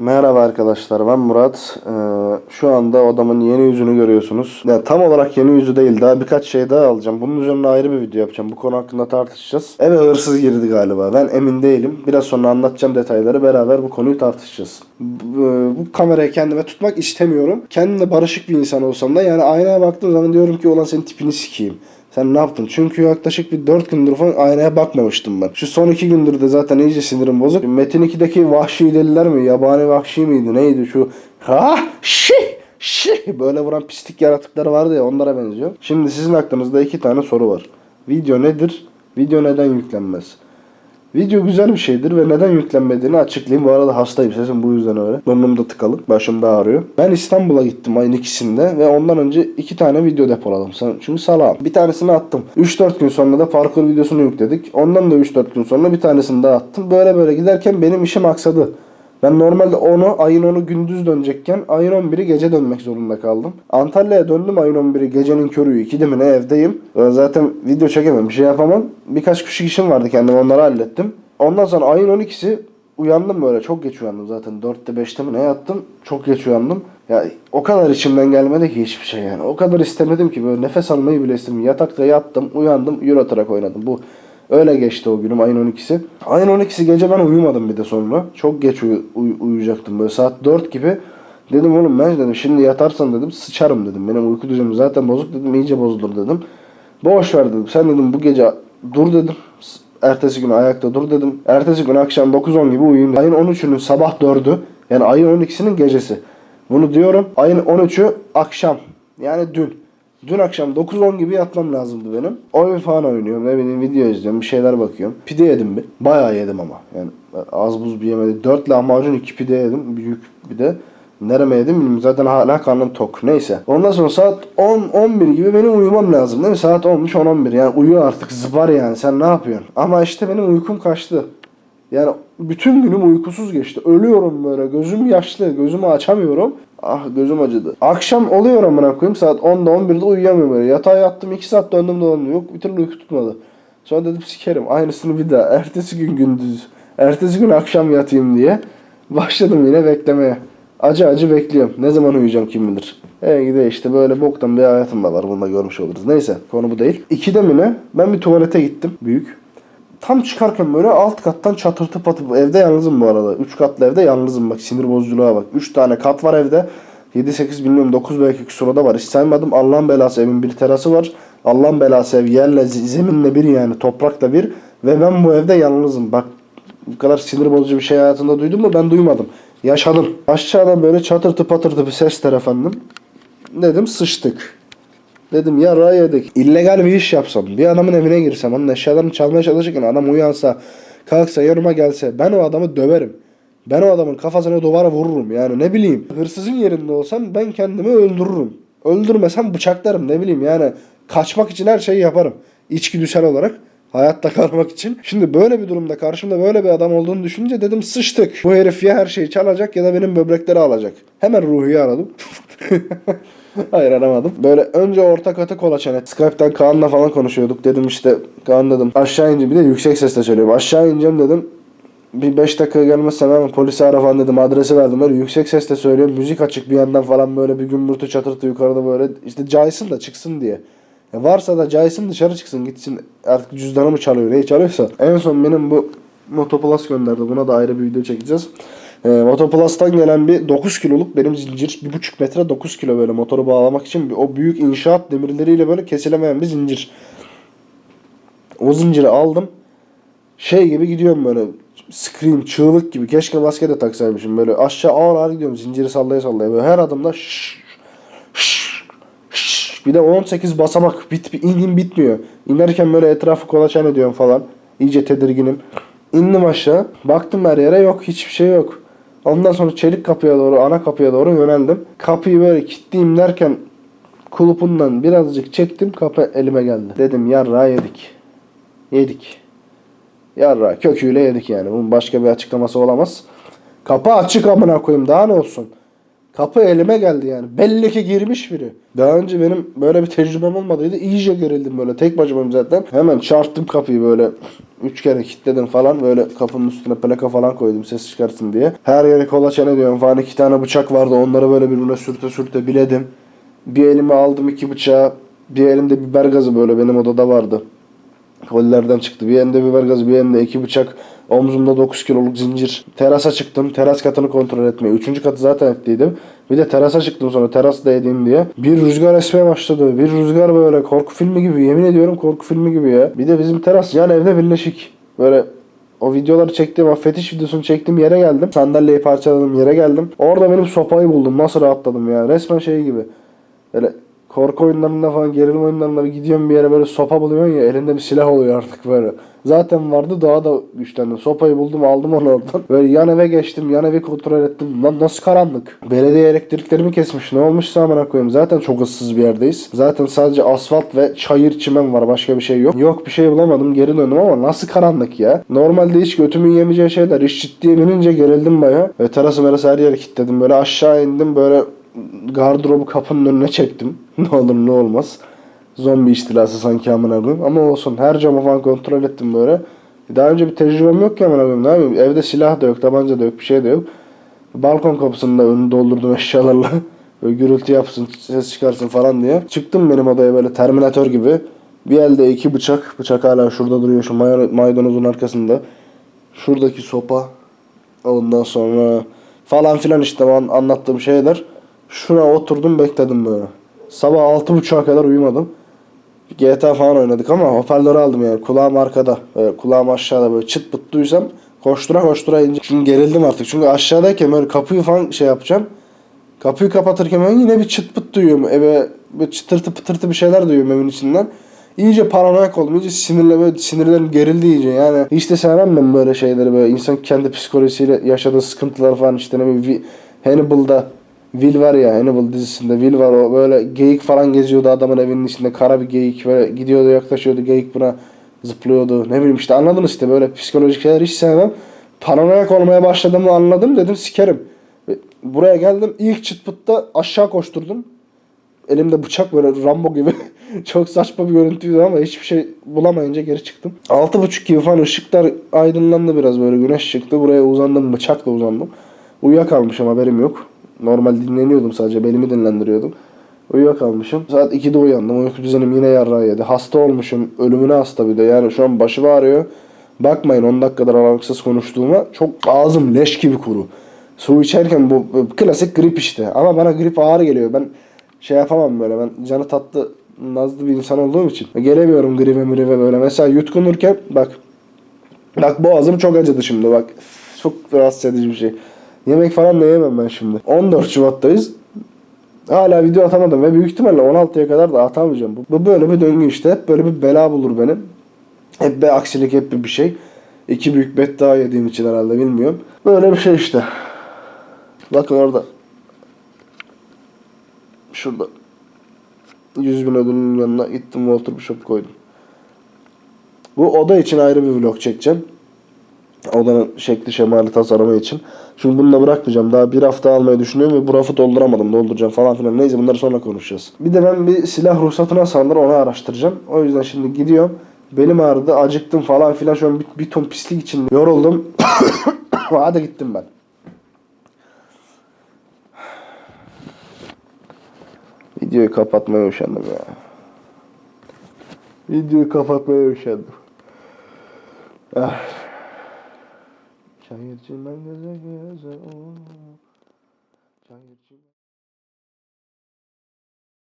Merhaba arkadaşlar ben Murat. Ee, şu anda odamın yeni yüzünü görüyorsunuz. Yani tam olarak yeni yüzü değil daha birkaç şey daha alacağım. Bunun üzerine ayrı bir video yapacağım. Bu konu hakkında tartışacağız. Eve hırsız girdi galiba. Ben emin değilim. Biraz sonra anlatacağım detayları. Beraber bu konuyu tartışacağız. Bu, bu kamerayı kendime tutmak istemiyorum. Kendimle barışık bir insan olsam da yani aynaya baktığım zaman diyorum ki olan senin tipini sikeyim. Sen ne yaptın? Çünkü yaklaşık bir 4 gündür falan aynaya bakmamıştım ben. Şu son 2 gündür de zaten iyice sinirim bozuk. Metin 2'deki vahşi deliler mi? Yabani vahşi miydi? Neydi şu? Ha! Şih! Şih! Böyle vuran pislik yaratıkları vardı ya onlara benziyor. Şimdi sizin aklınızda iki tane soru var. Video nedir? Video neden yüklenmez? Video güzel bir şeydir ve neden yüklenmediğini açıklayayım. Bu arada hastayım sesim bu yüzden öyle. Burnum da tıkalı. Başım da ağrıyor. Ben İstanbul'a gittim ayın ikisinde ve ondan önce iki tane video depoladım. Çünkü salağım. Bir tanesini attım. 3-4 gün sonra da parkur videosunu yükledik. Ondan da 3-4 gün sonra bir tanesini daha attım. Böyle böyle giderken benim işim aksadı. Ben normalde onu ayın 10'u gündüz dönecekken ayın 11'i gece dönmek zorunda kaldım. Antalya'ya döndüm ayın 11'i gecenin körü 2'de mi ne evdeyim. Ben zaten video çekemem bir şey yapamam. Birkaç küçük işim vardı kendim onları hallettim. Ondan sonra ayın 12'si uyandım böyle çok geç uyandım zaten 4'te 5'te mi ne yattım çok geç uyandım. Ya o kadar içimden gelmedi ki hiçbir şey yani. O kadar istemedim ki böyle nefes almayı bile istedim. Yatakta yattım uyandım Euro oynadım. Bu Öyle geçti o günüm ayın 12'si. Ayın 12'si gece ben uyumadım bir de sonra. Çok geç uyu- uy- uyuyacaktım böyle saat 4 gibi. Dedim oğlum ben dedim şimdi yatarsan dedim sıçarım dedim. Benim uyku düzenim zaten bozuk dedim iyice bozulur dedim. Boş ver dedim. Sen dedim bu gece dur dedim. Ertesi gün ayakta dur dedim. Ertesi gün akşam 9-10 gibi uyuyayım. Ayın 13'ünün sabah 4'ü. Yani ayın 12'sinin gecesi. Bunu diyorum. Ayın 13'ü akşam. Yani dün. Dün akşam 9-10 gibi yatmam lazımdı benim. Oyun falan oynuyorum. Ne bileyim video izliyorum. Bir şeyler bakıyorum. Pide yedim bir. Bayağı yedim ama. Yani az buz bir yemedi. 4 lahmacun 2 pide yedim. Büyük bir de. Nereme yedim bilmiyorum. Zaten hala karnım tok. Neyse. Ondan sonra saat 10-11 gibi benim uyumam lazım değil mi? Saat olmuş 10-11. Yani uyu artık zıbar yani. Sen ne yapıyorsun? Ama işte benim uykum kaçtı. Yani bütün günüm uykusuz geçti. Ölüyorum böyle. Gözüm yaşlı. Gözümü açamıyorum. Ah gözüm acıdı. Akşam oluyor amına koyayım. Saat 10'da 11'de uyuyamıyorum böyle. Yatağa yattım 2 saat döndüm dolandım. Yok bir türlü uyku tutmadı. Sonra dedim sikerim. Aynısını bir daha. Ertesi gün gündüz. Ertesi gün akşam yatayım diye. Başladım yine beklemeye. Acı acı bekliyorum. Ne zaman uyuyacağım kim bilir. E gide işte böyle boktan bir hayatım var. Bunu da görmüş oluruz. Neyse konu bu değil. İkide mi ne? Ben bir tuvalete gittim. Büyük. Tam çıkarken böyle alt kattan çatırtı patı. Evde yalnızım bu arada. 3 katlı evde yalnızım bak sinir bozuculuğa bak. 3 tane kat var evde. 7-8 bilmiyorum 9 belki küsurada var. Hiç saymadım. Allah'ın belası evin bir terası var. Allah'ın belası ev yerle zeminle bir yani toprakla bir. Ve ben bu evde yalnızım. Bak bu kadar sinir bozucu bir şey hayatında duydun mu? Ben duymadım. Yaşadım. Aşağıdan böyle çatırtı patırtı bir sesler efendim. Dedim sıçtık. Dedim ya yedik. İllegal bir iş yapsam, bir adamın evine girsem, onun eşyalarını çalmaya çalışırken adam uyansa, kalksa yanıma gelse ben o adamı döverim. Ben o adamın kafasına duvara vururum yani ne bileyim. Hırsızın yerinde olsam ben kendimi öldürürüm. Öldürmesem bıçaklarım ne bileyim yani. Kaçmak için her şeyi yaparım. İçgüdüsel olarak. Hayatta kalmak için. Şimdi böyle bir durumda karşımda böyle bir adam olduğunu düşününce dedim sıçtık. Bu herif ya her şeyi çalacak ya da benim böbrekleri alacak. Hemen Ruhi'yi aradım. Hayır aramadım. Böyle önce orta katı kolaçan et. Skype'tan Kaan'la falan konuşuyorduk. Dedim işte Kaan dedim aşağı ince bir de yüksek sesle söylüyorum. Aşağı ineceğim dedim. Bir 5 dakika gelmezsem hemen polisi ara falan dedim. Adresi verdim. Böyle yüksek sesle söylüyorum. Müzik açık bir yandan falan böyle bir gümbürtü çatırtı yukarıda böyle. işte caysın da çıksın diye. Ya varsa da caysın dışarı çıksın gitsin. Artık cüzdanı mı çalıyor neyi çalıyorsa. En son benim bu Motoplus gönderdi. Buna da ayrı bir video çekeceğiz. E, Motoplus'tan gelen bir 9 kiloluk benim zincir 1,5 metre 9 kilo böyle motoru bağlamak için o büyük inşaat demirleriyle böyle kesilemeyen bir zincir. O zinciri aldım. Şey gibi gidiyorum böyle scream çığlık gibi. Keşke maske de taksaymışım böyle aşağı ağır ağır gidiyorum zinciri sallaya sallaya böyle her adımda şşş, şşş, şşş. bir de 18 basamak bit indim bitmiyor. İnerken böyle etrafı kolaçan ediyorum falan. İyice tedirginim. İndim aşağı. Baktım her yere yok. Hiçbir şey yok. Ondan sonra çelik kapıya doğru, ana kapıya doğru yöneldim. Kapıyı böyle kilitleyeyim derken kulupundan birazcık çektim. Kapı elime geldi. Dedim yarra yedik. Yedik. Yarra köküyle yedik yani. Bunun başka bir açıklaması olamaz. Kapı açık amına koyayım. Daha ne olsun? Kapı elime geldi yani. Belli ki girmiş biri. Daha önce benim böyle bir tecrübem olmadıydı. İyice gerildim böyle. Tek başımayım zaten. Hemen çarptım kapıyı böyle. Üç kere kilitledim falan. Böyle kapının üstüne plaka falan koydum ses çıkarsın diye. Her yere kola çene diyorum falan. iki tane bıçak vardı. Onları böyle birbirine sürte sürte biledim. Bir elime aldım iki bıçağı. Bir elimde biber gazı böyle benim odada vardı. Kollerden çıktı. Bir elimde biber gazı, bir elimde iki bıçak. Omzumda 9 kiloluk zincir. Terasa çıktım. Teras katını kontrol etmeye. Üçüncü katı zaten ettiydim. Bir de terasa çıktım sonra terasta edeyim diye. Bir rüzgar esmeye başladı. Bir rüzgar böyle korku filmi gibi. Yemin ediyorum korku filmi gibi ya. Bir de bizim teras yan evde birleşik. Böyle o videoları çektiğim, o fetiş videosunu çektiğim yere geldim. Sandalyeyi parçaladım yere geldim. Orada benim sopayı buldum. Nasıl rahatladım ya. Resmen şey gibi. Böyle korku oyunlarında falan gerilim oyunlarında bir gidiyorsun bir yere böyle sopa buluyorsun ya elinde bir silah oluyor artık böyle. Zaten vardı daha da güçlendim. Sopayı buldum aldım onu oradan. Böyle yan eve geçtim yan evi kontrol ettim. Lan nasıl karanlık. Belediye elektriklerimi kesmiş. Ne olmuşsa amına koyayım. Zaten çok ıssız bir yerdeyiz. Zaten sadece asfalt ve çayır çimen var. Başka bir şey yok. Yok bir şey bulamadım. Geri döndüm ama nasıl karanlık ya. Normalde hiç götümün yemeyeceği şeyler. İş ciddiye binince gerildim baya. Ve terası merası her yere kilitledim. Böyle aşağı indim böyle gardırobu kapının önüne çektim. ne olur ne olmaz. Zombi istilası sanki amına koyayım. Ama olsun her camı falan kontrol ettim böyle. Daha önce bir tecrübem yok ki amına koyayım. Ne yapayım? Evde silah da yok, tabanca da yok, bir şey de yok. Balkon kapısında önünü doldurdum eşyalarla. Böyle gürültü yapsın, ses çıkarsın falan diye. Çıktım benim odaya böyle Terminator gibi. Bir elde iki bıçak. Bıçak hala şurada duruyor şu may- maydanozun arkasında. Şuradaki sopa. Ondan sonra falan filan işte an- anlattığım şeyler. Şuna oturdum bekledim böyle. Sabah 6.30'a kadar uyumadım. GTA falan oynadık ama hoparlörü aldım yani. Kulağım arkada. Böyle kulağım aşağıda böyle çıt pıt duysam koştura koştura ince. Çünkü gerildim artık. Çünkü aşağıdayken böyle kapıyı falan şey yapacağım. Kapıyı kapatırken ben yine bir çıt pıt duyuyorum. Eve bir çıtırtı pıtırtı bir şeyler duyuyorum evin içinden. İyice paranoyak oldum. İyice sinirle böyle sinirlerim gerildi iyice. Yani hiç de sevmem ben böyle şeyleri böyle. insan kendi psikolojisiyle yaşadığı sıkıntılar falan işte ne bileyim Hannibal'da Will var ya Hannibal dizisinde Will var o böyle geyik falan geziyordu adamın evinin içinde kara bir geyik böyle gidiyordu yaklaşıyordu geyik buna zıplıyordu ne bileyim işte anladınız işte böyle psikolojik şeyler hiç sevmem. Paranoyak olmaya başladığımı anladım dedim sikerim. Ve Buraya geldim ilk çıt pıtta aşağı koşturdum. Elimde bıçak böyle Rambo gibi. Çok saçma bir görüntüydü ama hiçbir şey bulamayınca geri çıktım. Altı buçuk gibi falan ışıklar aydınlandı biraz böyle güneş çıktı. Buraya uzandım bıçakla uzandım. Uyuyakalmışım haberim yok. Normal dinleniyordum sadece belimi dinlendiriyordum. Uyuyakalmışım. Saat 2'de uyandım. Uyku düzenim yine yarrağı yedi. Hasta olmuşum. Ölümüne hasta bir de. Yani şu an başım ağrıyor. Bakmayın 10 dakikadır aralıksız konuştuğuma. Çok ağzım leş gibi kuru. Su içerken bu, klasik grip işte. Ama bana grip ağır geliyor. Ben şey yapamam böyle. Ben canı tatlı nazlı bir insan olduğum için. Gelemiyorum gribe mribe böyle. Mesela yutkunurken bak. Bak boğazım çok acıdı şimdi bak. Çok rahatsız edici bir şey. Yemek falan da yemem ben şimdi. 14 Şubat'tayız. Hala video atamadım ve büyük ihtimalle 16'ya kadar da atamayacağım. Bu, böyle bir döngü işte. Hep böyle bir bela bulur benim. Hep bir aksilik hep bir şey. İki büyük bet daha yediğim için herhalde bilmiyorum. Böyle bir şey işte. Bakın orada. Şurada. 100 bin ödülünün yanına gittim Walter Bishop koydum. Bu oda için ayrı bir vlog çekeceğim. Odanın şekli şemali tasarımı için. Çünkü bunu da bırakmayacağım. Daha bir hafta almayı düşünüyorum ve bu rafı dolduramadım. Dolduracağım falan filan. Neyse bunları sonra konuşacağız. Bir de ben bir silah ruhsatı nasıl onu araştıracağım. O yüzden şimdi gidiyorum. Belim ağrıdı, acıktım falan filan. Şu an bir, bir ton pislik içinde yoruldum. Hadi gittim ben. Videoyu kapatmaya üşendim ya. Videoyu kapatmaya üşendim. Ah. Şayetçi ben de zeki yazı Şayetçi